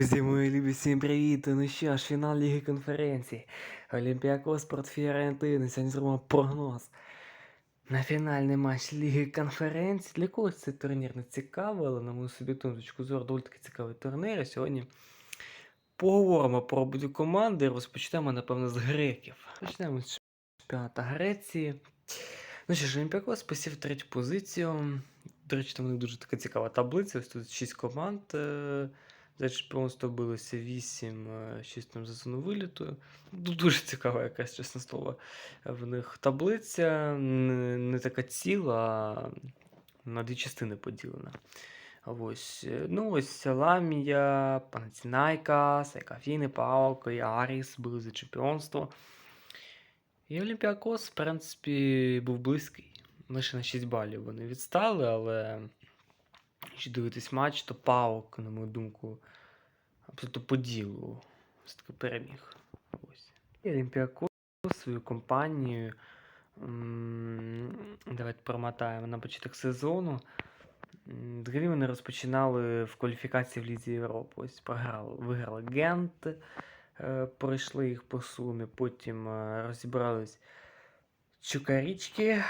Друзі, мої любі, всім привіт! Ну що ж, фінал Ліги конференції. Олімпіакос проти Фіорентини. Сьогодні зробимо прогноз на фінальний матч Ліги конференції. Для когось цей турнір не цікавий, але на мою суб'єктивну точку зору доволі таки цікавий турнір. І сьогодні поговоримо про обидві команди. Розпочнемо, напевно, з греків. Почнемо з чемпіоната Греції. Ну що ж, Олімпіакос посів третю позицію. До речі, там у дуже така цікава таблиця. Ось тут 6 команд. За чемпіонство билося 8, 6 там за зону виліту. Ну, Дуже цікава якась, чесне слово. В них таблиця не, не така ціла, а на дві частини поділена. Ось. е, Ну, ось Ламія, Панатінайка, Сайкафіни, Паук і Аріс були за чемпіонство. І Олімпіакос, в принципі, був близький. Лише на 6 балів вони відстали, але якщо дивитись матч, то Паук, на мою думку, абсолютно по ділу все-таки переміг. Ось. І Олімпіакос свою компанію. Давайте промотаємо на початок сезону. Взагалі вони розпочинали в кваліфікації в Лізі Європи. Ось програли, виграли Гент, е, пройшли їх по сумі, потім е, розібрались Чукарічки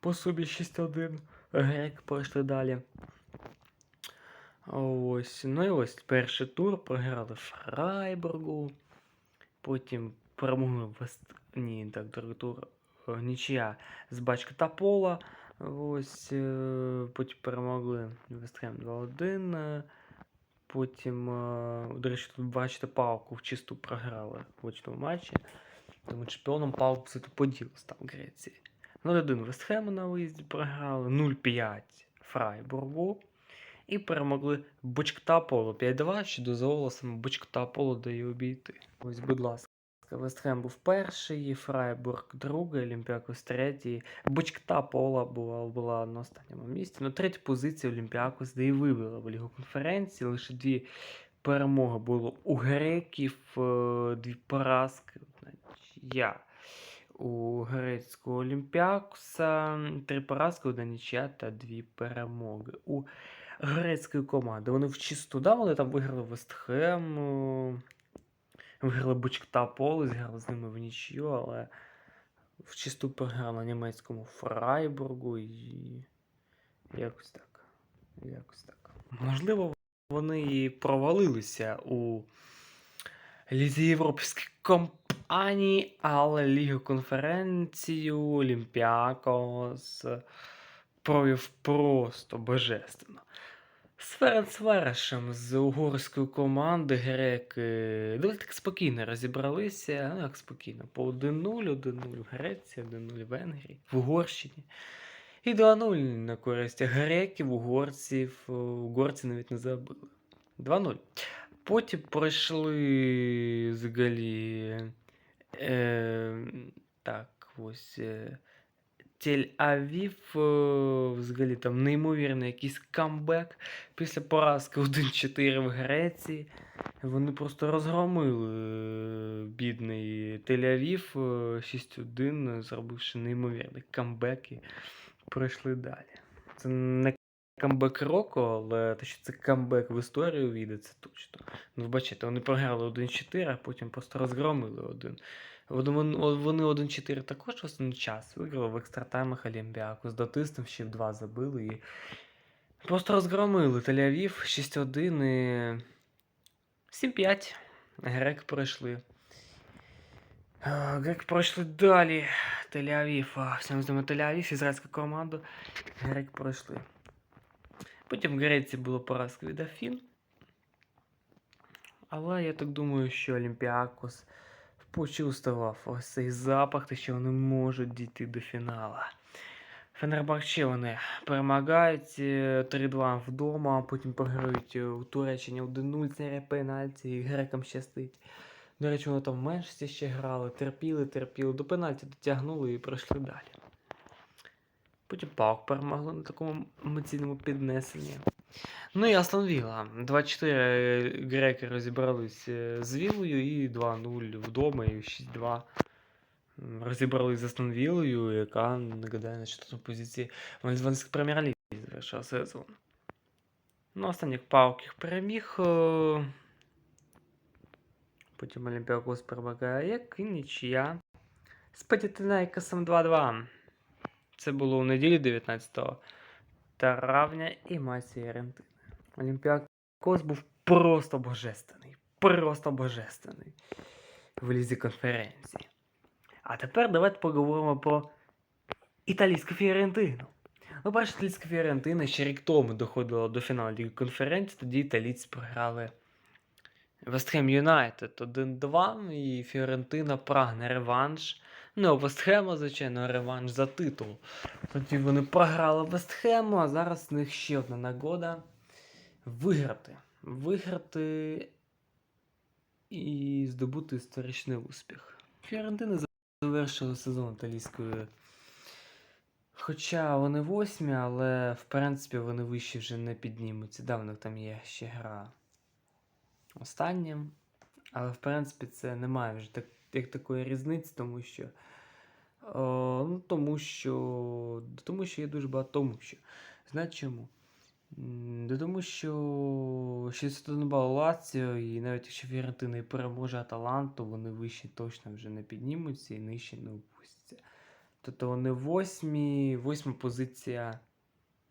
по сумі 6-1. Грек пройшли далі. Ось. Ну і ось перший тур програли Фрайбургу. Потім перемогли Вест. Ні, так, другий тур. е, Нічия з Бачка та Пола. Ось. е, Потім перемогли Вестхем 2-1. е, Потім, е, до речі, тут бачите, палку в чисту програли в очному матчі. Тому чемпіоном палку все по ділу став Греції. 0-1 Вестхему на виїзді програли, 0-5 Фрайбургу. І перемогли Бочктаполо 5-2, що дозволило саме Бочктаполо дає обійти. Ось, будь ласка. Вестхем був перший, Фрайбург другий, Олімпіакос третій. Бочктапола була, була на останньому місці. На третю позицію Олімпіакос де і вивела в Лігу конференції. Лише дві перемоги було у греків, е, дві поразки. Я у грецького Олімпіакоса, три поразки, одна нічия та дві перемоги. У грецької команди. Вони в чисту, да, вони там виграли Вестхем, е, виграли Бучктаполи, зіграли з ними в нічию, але в чисту програли німецькому Фрайбургу і якось так. Якось так. Можливо, вони і провалилися у Лізі Європейській компанії, але Лігу конференцію Олімпіакос провів просто божественно. З Ференцварешем з угорської команди греки доволі так спокійно розібралися. Ну, як спокійно, по 1-0, 1-0 в Греції, 1-0 в Венгрії, в Угорщині. І 2-0 на користь греків, угорців. Угорці навіть не забили. 2-0. Потім пройшли взагалі. Е, так, ось. Е, Тель-Авів, е, взагалі там неймовірний якийсь камбек після поразки 1-4 в Греції. Вони просто розгромили е, бідний Тель-Авів е, 6-1, зробивши неймовірний камбек і пройшли далі. Це не камбек року, але те, що це камбек в історію війде, це точно. Ну, бачите, вони програли 1-4, а потім просто розгромили один. Вони вони 1-4 також в основний час виграли в екстратаймах Олімпіаку. З датистом ще в 2 забили і просто розгромили Тель-Авів 6-1 і 7-5. Грек пройшли. Грек пройшли далі. Тель-Авів. Всім знаємо Тель-Авів, ізраїльська команда. Грек пройшли. Потім в Греції було поразка від Афін. Але я так думаю, що Олімпіакос почувствував ось цей запах, те, що вони можуть дійти до фіналу. Фенербахче вони перемагають е, 3-2 вдома, потім програють е, у Туреччині 1-0 це пенальті, і грекам щастить. До речі, вони там в меншості ще грали, терпіли, терпіли, до пенальті дотягнули і пройшли далі. Потім Паук перемогли на такому емоційному піднесенні. Ну і Астон Вілла. 2-4 греки розібрались з Віллою і 2-0 вдома і 6-2 м, розібрались з Астон Віллою, яка, нагадаю, на четвертій позиції в Англійській прем'єр-лізі завершила сезон. Ну, останніх Паук їх переміг. е, Потім Олімпіакос перемагає, як і нічия. З Патітинайкосом 2-2. Це було у неділю 19 травня і матч Аргентини. Олімпіакос був просто божественний. Просто божественний в лізі конференції. А тепер давайте поговоримо про італійську Фіорентину. Ну, перша італійська Фіорентина ще рік тому доходила до фіналу Ліги конференції, тоді італійці програли Вестхем Юнайтед 1-2, і Фіорентина прагне реванш. Ну, Вестхема, звичайно, реванш за титул. Тоді вони програли Вестхему, а зараз в них ще одна нагода виграти. Виграти і здобути історичний успіх. Фіорентина завершила сезон італійської. Хоча вони восьмі, але в принципі вони вище вже не піднімуться. Да, там є ще гра останнім. Але в принципі це немає вже так, як такої різниці, тому що. О, ну, тому що. Тому що є дуже багато тому що. Знаєте чому? Да тому що 61 бал Лаціо, і навіть якщо Фіорентина і переможе Аталанту, вони вище точно вже не піднімуться і нижче не опустяться. Тобто вони восьмі, восьма позиція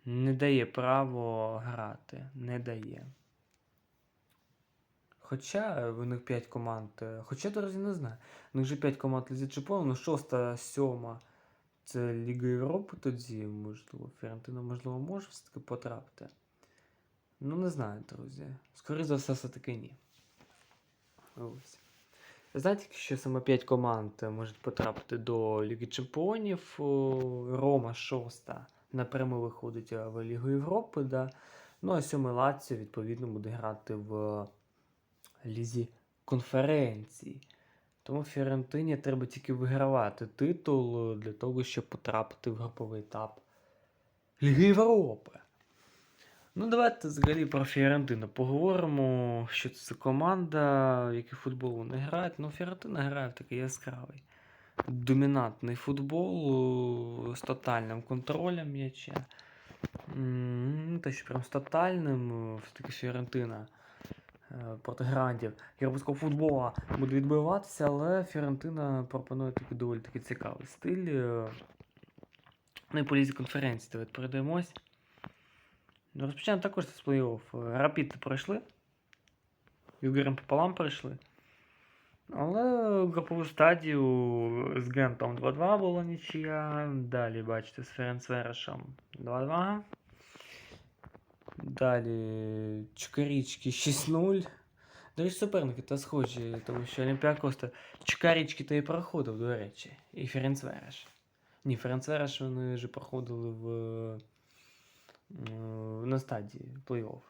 не дає право грати. Не дає. Хоча в них 5 команд. е, Хоча, друзі, не знаю. У них вже 5 команд Лізі Чемпіонів, ну шоста, сьома. Це Ліга Європи тоді, можливо. Фіорентина, можливо, може все-таки потрапити. Ну, не знаю, друзі. Скоріше за все, все-таки ні. Ось. Знаєте, що саме 5 команд е, можуть потрапити до Ліги Чемпіонів. Рома шоста напряму виходить е, в Лігу Європи, да. Ну, а сьомий Лаціо, відповідно, буде грати в Лізі конференції. Тому Фіорентині треба тільки вигравати титул е, для того, щоб потрапити в груповий етап Ліги Європи. Ну, давайте взагалі про Фіорентину поговоримо, що це команда, в який футбол вони грають. Ну, Фіорентина грає в такий яскравий, домінантний футбол з тотальним контролем м'яча. Те, що прям з тотальним, все-таки Фіорентина е, проти грандів європейського футбола буде відбиватися, але Фіорентина пропонує такий доволі такий цікавий стиль. е. Ну і по лізі конференції перейдемось. Ну, Розпочнемо також з плей-офф. Рапід пройшли. Югером пополам пройшли. Але групову стадію з Гентом 2-2 була нічия. Далі, бачите, з Ференцверешем 2-2. Далі Чукарічки 6-0. До речі, суперники та схожі, тому що Олімпіакос та Чукарічки та і проходив, до речі. І Ференцвереш. Ні, Ференцвереш вони вже проходили в, е, на стадії плей-офф.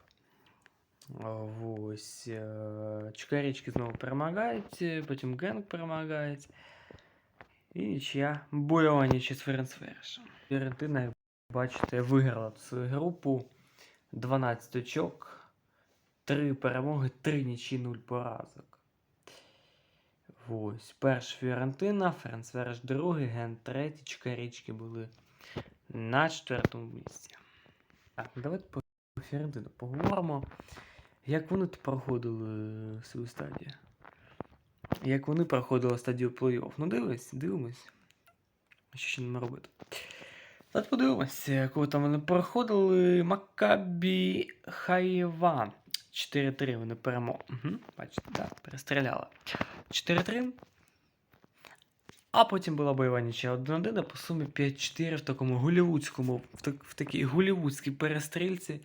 Ось. е, Чукарічки знову перемагають, потім Генк перемагає. І нічия. Бойова нічия з Ференцверешем. Фіорентина, як бачите, виграла свою групу. 12 очок, 3 перемоги, 3 нічі, 0 поразок. Ось. Перша Фіорентина, Ференцвереш другий, Ген третій, Чукарічки були на четвертому місці. Так, ну давайте по Фіорентину поговоримо. Як вони проходили свою стадію? Як вони проходили стадію плей-офф? Ну дивись, дивимось. Що ще не робити? Давайте подивимося, коли там вони проходили Маккабі Хаєва. 4-3 вони перемогли. Угу, бачите, так, перестріляли. 4-3. А потім була бойова нічия 1-1, а по сумі 5-4 в такому голівудському, в, так, в такій голівудській перестрільці.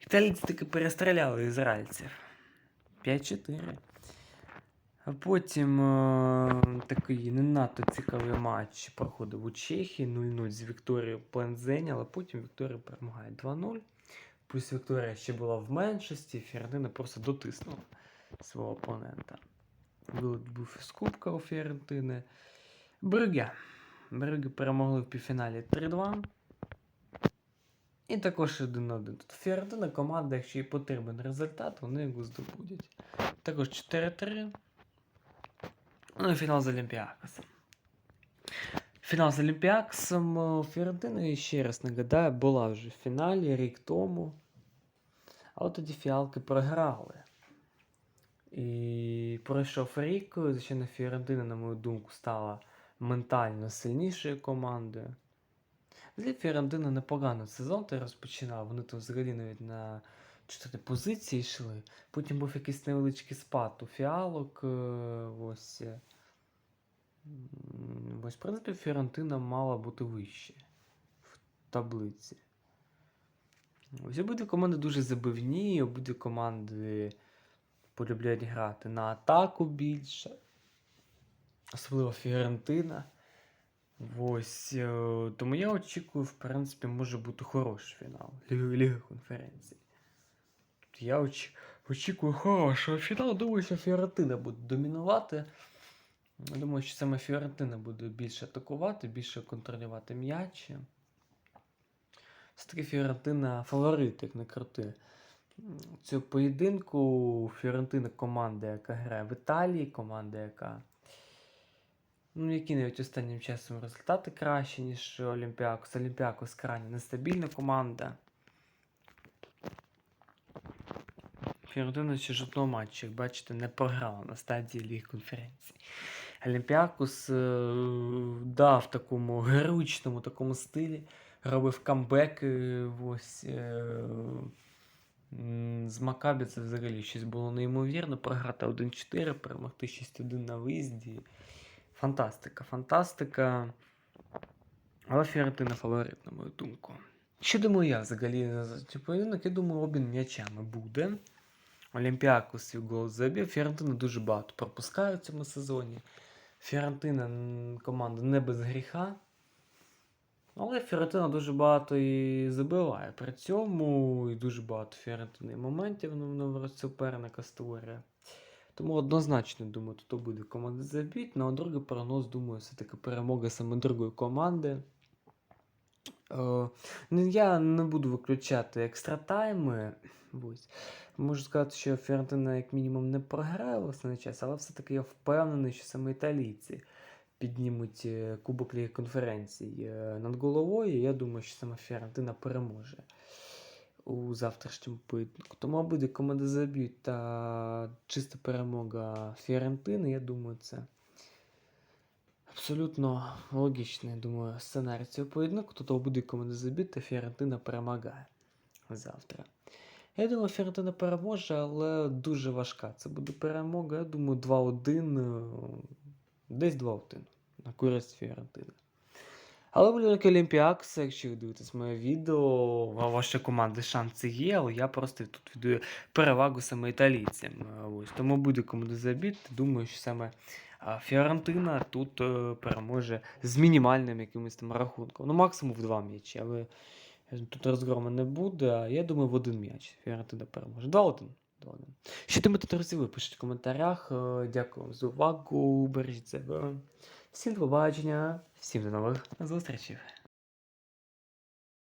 Італійці таки перестріляли ізраїльців. 5-4. Потім е, такий не надто цікавий матч проходив у Чехії 0-0 з Вікторією Плензені, але потім Вікторія перемагає 2-0. Плюс Вікторія ще була в меншості, Фіорентина просто дотиснула свого опонента. Вилет був із Кубка у Фіорентини. Брюге. Брюге перемогли в півфіналі 3-2. І також 1-1. Тут Фіорентина команда, якщо їй потрібен результат, вони його здобудуть. Також 4-3. Ну і фінал з Олімпіакосом. Фінал з Олімпіакосом е, Фіорентина, ще раз нагадаю, була вже в фіналі рік тому. Але тоді фіалки програли. І пройшов рік, звичайно, Фіорентина, на мою думку, стала ментально сильнішою командою. Взагалі Фіорентина непогано сезон той розпочинав. Вони то взагалі навіть на чотири позиції йшли. Потім був якийсь невеличкий спад у фіалок. е, Ось. Ось, в принципі, Фіорентина мала бути вище в таблиці. Ось обидві команди дуже забивні, обидві команди полюбляють грати на атаку більше. Особливо Фіорентина. Ось. е, Тому я очікую, в принципі, може бути хороший фінал Ліги конференції. Тобто Я очікую хорошого фіналу. Думаю, що Фіорентина буде домінувати. Я думаю, що саме Фіорентина буде більше атакувати, більше контролювати м'ячі. Все-таки Фіорентина фаворит, як не крути. Цього поєдинку Фіорентина команда, яка грає в Італії, команда, яка. Ну, які навіть останнім часом результати кращі, ніж Олімпіакос. Олімпіакос крайне нестабільна команда. Фіорентина ще жодного матчу, як бачите, не програла на стадії Ліги конференції. Олімпіакос е, да, в такому героїчному такому стилі робив камбеки. Ось, е, з Макабі це взагалі щось було неймовірно. Програти 1-4, перемогти 6-1 на виїзді. Фантастика, фантастика. Але Фіорентина фаворит, на мою думку. Що думаю я взагалі за цей поєдинок? Я думаю, обмін м'ячами буде. Олімпіакос свій гол забив. Фіорентина дуже багато пропускає в цьому сезоні. Фіорентина команда не без гріха. Але Фіорентина дуже багато і забиває. При цьому і дуже багато Фіорентини моментів ну, суперника створює. Тому однозначно, думаю, тут буде команда забіт. Ну, а другий прогноз, думаю, все-таки перемога саме другої команди. Ну, я не буду виключати екстра тайми. Можу сказати, що Фіорентина як мінімум не програє в основний час, але все-таки я впевнений, що саме італійці піднімуть е, Кубок Ліги конференцій е, над головою. Я думаю, що саме Фіорентина переможе у завтрашньому поєдинку. Тому обидві команди заб'ють та чиста перемога Фіорентини, я думаю, це абсолютно логічний, думаю, сценарій цього поєдинку. Тут обидві команди заб'ють, та Фіорентина перемагає завтра. Я думаю, Фіорентина переможе, але дуже важка. Це буде перемога. Я думаю, 2-1, е, десь 2-1 на користь Фіорентини. Але будь-яка Олімпіакса, якщо ви дивитесь моє відео, а ваша команда шанси є, але я просто тут віддаю перевагу саме італійцям. Е, Ось. Тому буде кому забити. Думаю, що саме а, Фіорентина тут е, переможе з мінімальним якимось там рахунком. Ну, максимум в два м'ячі, але тут розгрому не буде. А я думаю, в один м'яч. Фіорантина переможе. 2-1. 2-1. Що думаєте, друзі, ви пишіть в коментарях. Е, Дякую вам за увагу. Бережіть себе. Всім до побачення, всім до нових зустрічей.